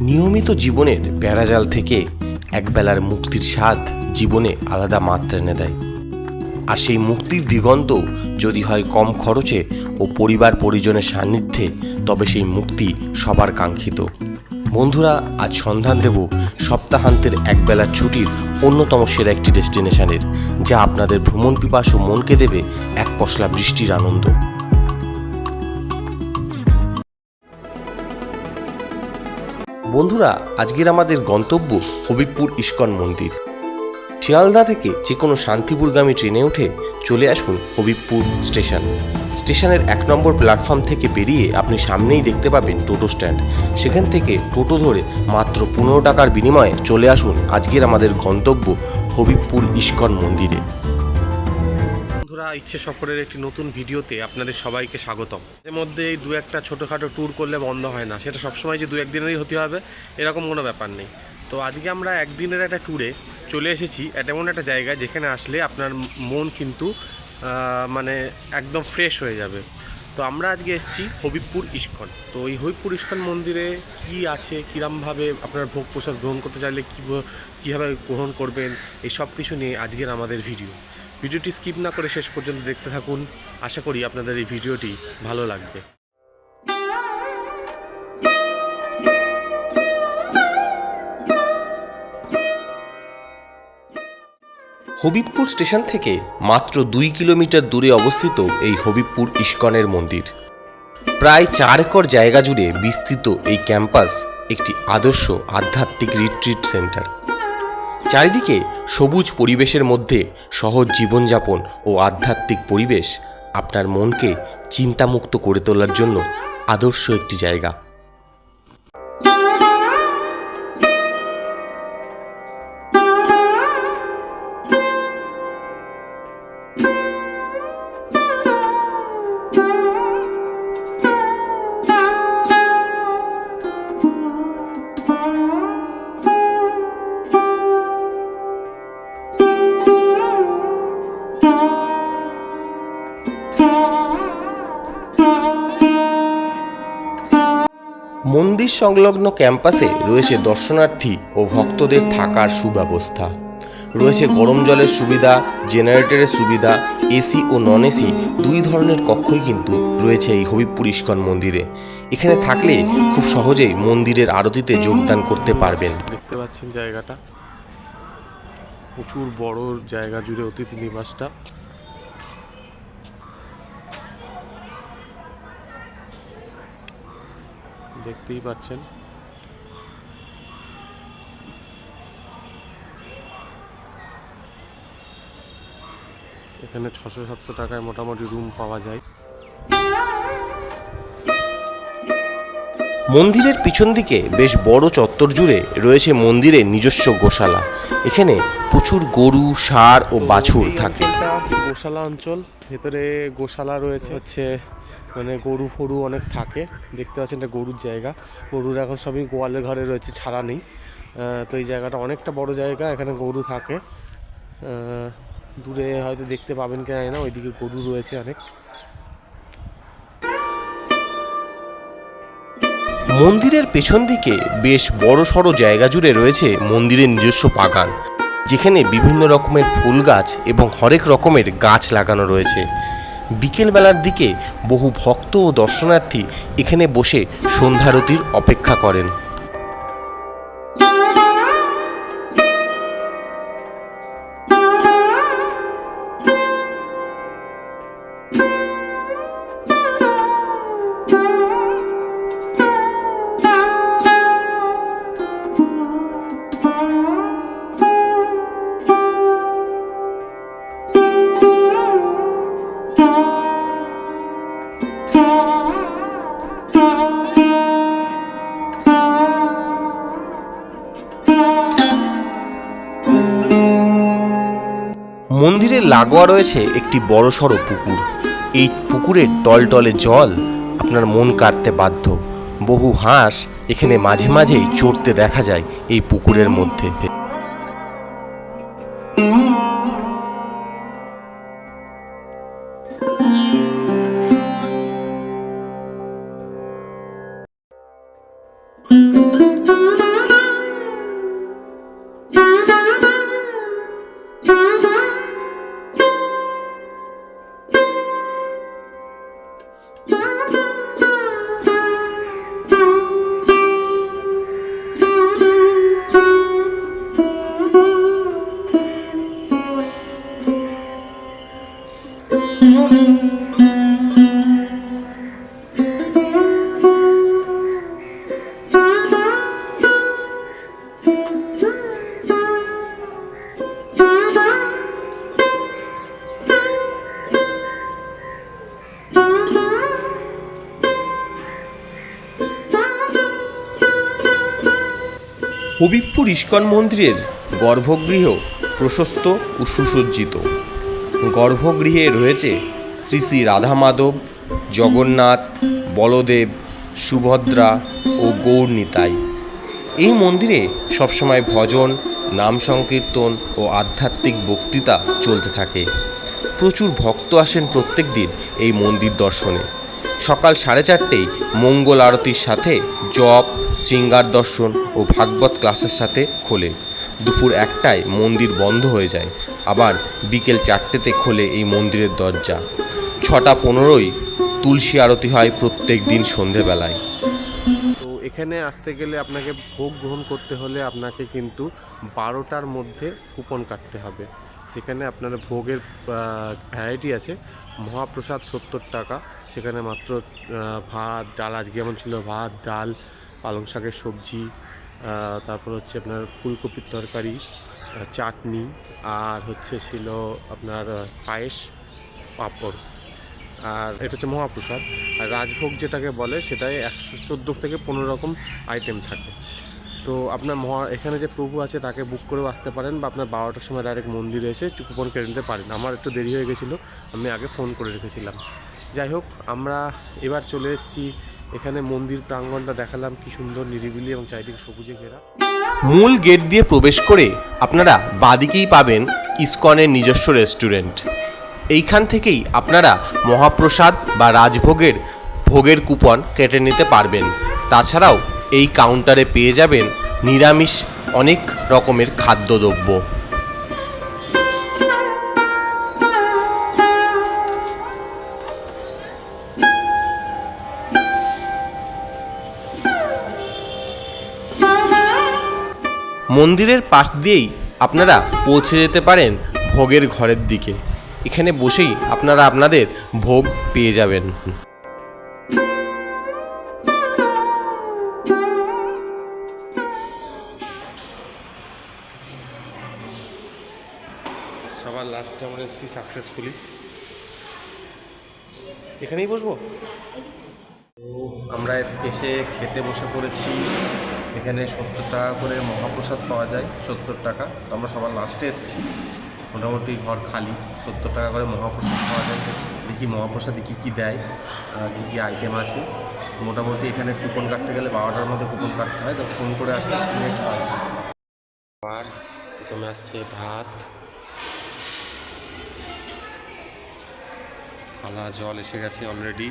নিয়মিত জীবনের প্যারাজাল থেকে একবেলার মুক্তির স্বাদ জীবনে আলাদা মাত্রা এনে দেয়। আর সেই মুক্তির দিগন্ত যদি হয় কম খরচে ও পরিবার পরিজনের সান্নিধ্যে, তবে সেই মুক্তি সবার কাঙ্ক্ষিত। বন্ধুরা, আজ সন্ধান দেব সপ্তাহান্তের একবেলার ছুটির অন্যতম সেরা একটি ডেস্টিনেশনের, যা আপনাদের ভ্রমণ পিপাসু মনকে দেবে এক পশলা বৃষ্টির আনন্দ। বন্ধুরা, আজকের আমাদের গন্তব্য হবিবপুর ইস্কন মন্দির। শিয়ালদা থেকে যে কোনো শান্তিপুরগামী ট্রেনে উঠে চলে আসুন হবিবপুর স্টেশন। স্টেশনের এক নম্বর প্ল্যাটফর্ম থেকে বেরিয়ে আপনি সামনেই দেখতে পাবেন টোটো স্ট্যান্ড। সেখান থেকে টোটো ধরে মাত্র পনেরো টাকার বিনিময়ে চলে আসুন আজকের আমাদের গন্তব্য হবিবপুর ইস্কন মন্দিরে। বন্ধুরা, ইচ্ছে সফরের একটি নতুন ভিডিওতে আপনাদের সবাইকে স্বাগতম। এর মধ্যে দু একটা ছোটোখাটো ট্যুর করলে বন্ধ হয় না। সেটা সবসময় যে দু একদিনেরই হতে হবে, এরকম কোনো ব্যাপার নেই। তো আজকে আমরা একদিনের একটা ট্যুরে চলে এসেছি এটা এমন একটা জায়গা যেখানে আসলে আপনার মন কিন্তু মানে একদম ফ্রেশ হয়ে যাবে। তো আমরা আজকে এসেছি হবিবপুর ইস্কন। তো এই হবিবপুর ইস্কন মন্দিরে কি আছে, কীরমভাবে আপনার ভোগ প্রসাদ গ্রহণ করতে চাইলে কী কীভাবে গ্রহণ করবেন, এই সব কিছু নিয়ে আজকের আমাদের ভিডিও। ভিডিওটি স্কিপ না করে শেষ পর্যন্ত দেখতে থাকুন। আশা করি আপনাদের এই ভিডিওটি ভালো লাগবে। হবিবপুর স্টেশন থেকে মাত্র দুই কিলোমিটার দূরে অবস্থিত এই হবিবপুর ইস্কনের মন্দির। প্রায় চার একর জায়গা জুড়ে বিস্তৃত এই ক্যাম্পাস একটি আদর্শ আধ্যাত্মিক রিট্রিট সেন্টার চারিদিকে সবুজ পরিবেশের মধ্যে সহজ জীবনযাপন ও আধ্যাত্মিক পরিবেশ আপনার মনকে চিন্তামুক্ত করে তোলার জন্য আদর্শ একটি জায়গা। মন্দির সংলগ্ন ক্যাম্পাসে রয়েছে দর্শনার্থী ও ভক্তদের থাকার সুব্যবস্থা। রয়েছে গরম জলের সুবিধা, জেনারেটরের সুবিধা, এসি ও নন এসি দুই ধরনের কক্ষই কিন্তু রয়েছে এই হবিবপুর ইস্কন মন্দিরে। এখানে থাকলে খুব সহজেই মন্দিরের আরতিতে যোগদান করতে পারবেন। দেখতে পাচ্ছেন জায়গাটা। প্রচুর বড় জায়গা জুড়ে অতিথি নিবাসটা। দেখতেই পাচ্ছেন। এখানে ছশো সাতশো টাকায় মোটামুটি রুম পাওয়া যায়। মন্দিরের পিছন দিকে বেশ বড় চত্বর জুড়ে রয়েছে মন্দিরের নিজস্ব গোশালা। এখানে প্রচুর গরু ষাঁড় ও বাছুর থাকে। গোশালা অঞ্চল। ভেতরে গোশালা রয়েছে হচ্ছে মানে গরু ফরু অনেক থাকে। দেখতে পাচ্ছেন এটা গরুর জায়গা। গরুর এখন সবই গোয়ালের ঘরে রয়েছে ছাড়া নেই। তো এই জায়গাটা অনেকটা বড় জায়গা এখানে গরু থাকে। আহ, দূরে হয়তো দেখতে পাবেন কি না ওইদিকে গরু রয়েছে অনেক। মন্দিরের পেছন দিকে বেশ বড় সড়ো জায়গা জুড়ে রয়েছে মন্দিরের নিজস্ব বাগান, যেখানে বিভিন্ন রকমের ফুল গাছ এবং হরেক রকমের গাছ লাগানো রয়েছে। বিকেলবেলার দিকে বহু ভক্ত ও দর্শনার্থী এখানে বসে সন্ধ্যারতির অপেক্ষা করেন। মন্দিরের লাগোয়া রয়েছে একটি বড়সড় পুকুর। এই পুকুরের টলটলে জল, আপনার মন কাটতে বাধ্য। বহু হাঁস এখানে মাঝে মাঝেই চড়তে দেখা যায় এই পুকুরের মধ্যে। হবিবপুর ইস্কন মন্দিরের গর্ভগৃহ প্রশস্ত ও সুসজ্জিত। গর্ভগৃহে রয়েছে শ্রী শ্রী রাধা মাধব জগন্নাথ, বলদেব, সুভদ্রা ও গৌর নিতাই এই মন্দিরে সবসময় ভজন, নাম সংকীর্তন ও আধ্যাত্মিক বক্তৃতা চলতে থাকে। প্রচুর ভক্ত আসেন প্রত্যেক দিন এই মন্দির দর্শনে। সকাল সাড়ে চারটেই মঙ্গল আরতির সাথে জপ, শৃঙ্গার দর্শন ও ভাগবত ক্লাসের সাথে খোলে। দুপুর একটায় মন্দির বন্ধ হয়ে যায়। আবার বিকেল চারটেতে খোলে এই মন্দিরের দরজা। ছটা পনেরোই তুলসী আরতি হয় প্রত্যেক দিন সন্ধেবেলায়। তো এখানে আসতে গেলে আপনাকে ভোগ গ্রহণ করতে হলে আপনাকে কিন্তু বারোটার মধ্যে কুপন কাটতে হবে। সেখানে আপনার ভোগের ভ্যারাইটি আছে। মহাপ্রসাদ সত্তর টাকা। সেখানে মাত্র ভাত, ডাল, আজকে যেমন ছিল ভাত, ডাল, পালং শাকের সবজি তারপর হচ্ছে আপনার ফুলকপির তরকারি চাটনি আর হচ্ছে ছিল আপনার পায়েস, পাঁপড়। আর এটা হচ্ছে মহাপ্রসাদ। আর রাজভোগ যেটাকে বলে, সেটাই একশো চোদ্দ থেকে পনেরো রকম আইটেম থাকে। তো আপনার মহা, এখানে যে প্রভু আছে, তাকে বুক করেও আসতে পারেন বা আপনার বারোটার সময় ডাইরেক্ট মন্দিরে এসে কুপন কেটে নিতে পারেন। আমার একটু দেরি হয়ে গেছিল, আমি আগে ফোন করে রেখেছিলাম। যাই হোক, আমরা এবার চলে এসেছি। এখানে মন্দির প্রাঙ্গণটা দেখালাম, কি সুন্দর নিরিবিলি এবং চারিদিকে সবুজে ঘেরা। মূল গেট দিয়ে প্রবেশ করে আপনারা বাদিকেই পাবেন ইস্কনের নিজস্ব রেস্টুরেন্ট। এইখান থেকেই আপনারা মহাপ্রসাদ বা রাজভোগের ভোগের কুপন কেটে নিতে পারবেন। তাছাড়াও এই কাউন্টারে পেয়ে যাবেন নিরামিষ অনেক রকমের খাদ্যদ্রব্য। মন্দিরের পাশ দিয়েই আপনারা পৌঁছে যেতে পারেন ভোগের ঘরের দিকে। এখানে বসেই আপনারা আপনাদের ভোগ পেয়ে যাবেন। সবার লাস্টে আমরা এসেছি সাকসেসফুলি এখানেই বসবো? আমরা এসে খেতে বসে পড়েছি। এখানে সত্তর টাকা করে মহাপ্রসাদ পাওয়া যায়, সত্তর টাকা। তো আমরা সবার লাস্টে এসেছি। মোটামুটি ঘর খালি, সত্তর টাকা করে মহাপ্রসাদ পাওয়া যায়। দেখি মহাপ্রসাদে কী কী দেয় কী কী আইটেম আছে। মোটামুটি এখানে কুপন কাটতে গেলে বারোটার মধ্যে কুপন কাটতে হয়, তো ফোন করে আসলে একটু লেট হয়। প্রথমে আসছে ভাত। থালা, জল এসে গেছে অলরেডি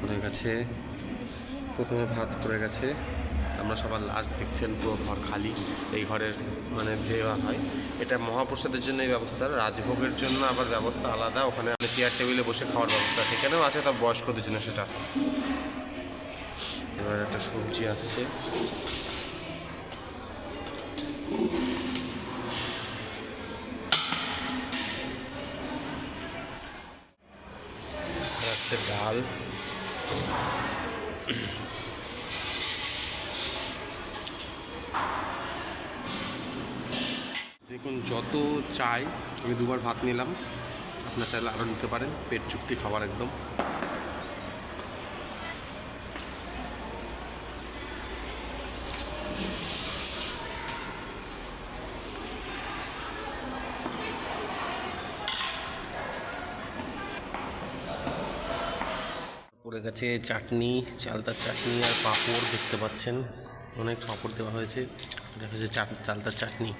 পড়ে গেছে, প্রথমে ভাত পড়ে গেছে। আমরা সবার লাস্ট দেখছেন পুরো ঘর খালি, এই ঘরের মানে দেওয়া হয়। এটা মহাপ্রসাদের জন্য এই ব্যবস্থা, রাজভোগের জন্য আবার ব্যবস্থা আলাদা। ওখানে চেয়ার টেবিলে বসে খাওয়ার ব্যবস্থা সেখানেও আছে তার বয়স্কদের জন্য সেটা। এবার একটা সবজি আসছে ডাল। দেখুন, যত চাই, আমি দুবার ভাত নিলাম। আপনার চাইলে আরও নিতে পারেন। পেট চুক্তি খাবার একদম। পড়ে গেছে চাটনি, চালতার চাটনি আর পাঁপড় দেখতে পাচ্ছেন। অনেক পাঁপড় দেওয়া হয়েছে। যাচ্ছে চাট, চালতার চাটনি।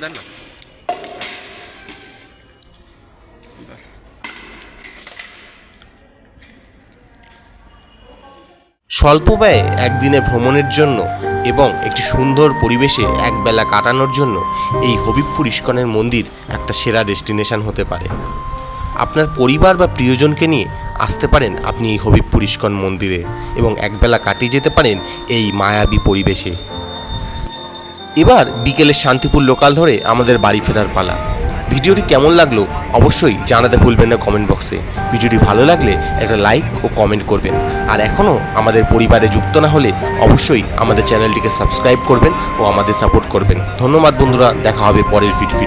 দেন না? স্বল্প ব্যয়ে একদিনে ভ্রমণের জন্য এবং একটি সুন্দর পরিবেশে একবেলা কাটানোর জন্য এই হবিবপুর ইস্কনের মন্দির একটা সেরা ডেস্টিনেশন হতে পারে। আপনার পরিবার বা প্রিয়জনকে নিয়ে আসতে পারেন আপনি এই হবিবপুর ইস্কন মন্দিরে এবং একবেলা কাটিয়ে যেতে পারেন এই মায়াবী পরিবেশে। এবার বিকেলে শান্তিপুর লোকাল ধরে আমাদের বাড়ি ফেরার পালা। ভিডিওটি কেমন লাগল অবশ্যই জানাতে ভুলবেন না কমেন্ট বক্সে ভিডিওটি ভালো লাগলে একটা লাইক ও কমেন্ট করবেন। আর এখনও আমাদের পরিবারে যুক্ত না হলে অবশ্যই আমাদের চ্যানেলটিকে সাবস্ক্রাইব করবেন ও আমাদের সাপোর্ট করবেন। ধন্যবাদ বন্ধুরা, দেখা হবে পরের ভিডিও